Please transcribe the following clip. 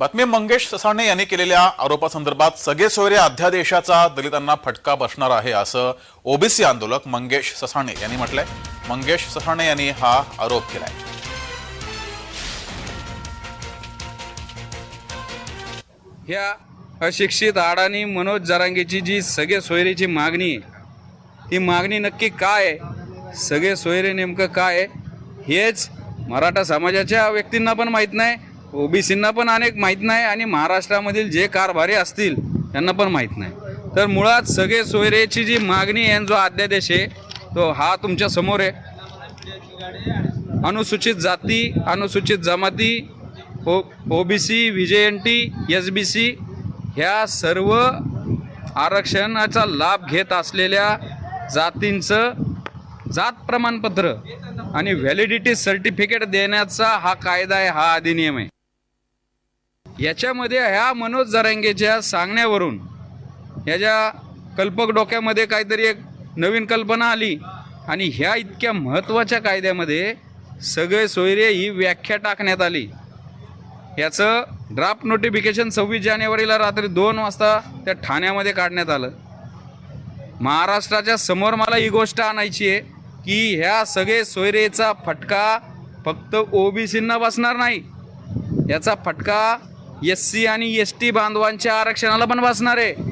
बातमी मंगेश ससाणे यांनी केलेल्या आरोपासंदर्भात सगळे सोयरे अध्यादेशाचा दलितांना फटका बसणार आहे असं ओबीसी आंदोलक मंगेश ससाणे यांनी म्हटलंय. मंगेश ससाणे यांनी हा आरोप केलाय. ह्या अशिक्षित अडाणी मनोज जरांगेची जी सगळे सोयरीची मागणी आहे ती मागणी नक्की काय सगळे सोयरे नेमकं काय हेच मराठा समाजाच्या व्यक्तींना पण माहीत नाही ओबीसींना पण अनेक माहीत नाही आणि महाराष्ट्रामधील जे कारभारी असतील त्यांना पण माहीत नाही. तर मुळात सगळे सोयरेची जी मागणी आहे जो अध्यादेश आहे तो हा तुमच्यासमोर आहे. अनुसूचित जाती अनुसूचित जमाती O OBC VJNT S B C ह्या सर्व आरक्षणाचा लाभ घेत असलेल्या जातींचं जात प्रमाणपत्र आणि व्हॅलिडिटी सर्टिफिकेट देण्याचा हा कायदा आहे हा अधिनियम आहे. याच्यामध्ये ह्या मनोज जरांगेच्या सांगण्यावरून ह्याच्या कल्पक डोक्यामध्ये काहीतरी एक नवीन कल्पना आली आणि ह्या इतक्या महत्त्वाच्या कायद्यामध्ये सगळे सोयरे ही व्याख्या टाकण्यात आली. याचं ड्राफ्ट नोटिफिकेशन सव्वीस जानेवारीला रात्री दोन वाजता त्या ठाण्यामध्ये काढण्यात आलं. महाराष्ट्राच्या समोर मला ही गोष्ट आणायची आहे की ह्या सगळे सोयरेचा फटका फक्त ओबीसींना बसणार नाही. याचा फटका एस सी आणि एस टी बांधवांच्या आरक्षणाला पण बसणार आहे.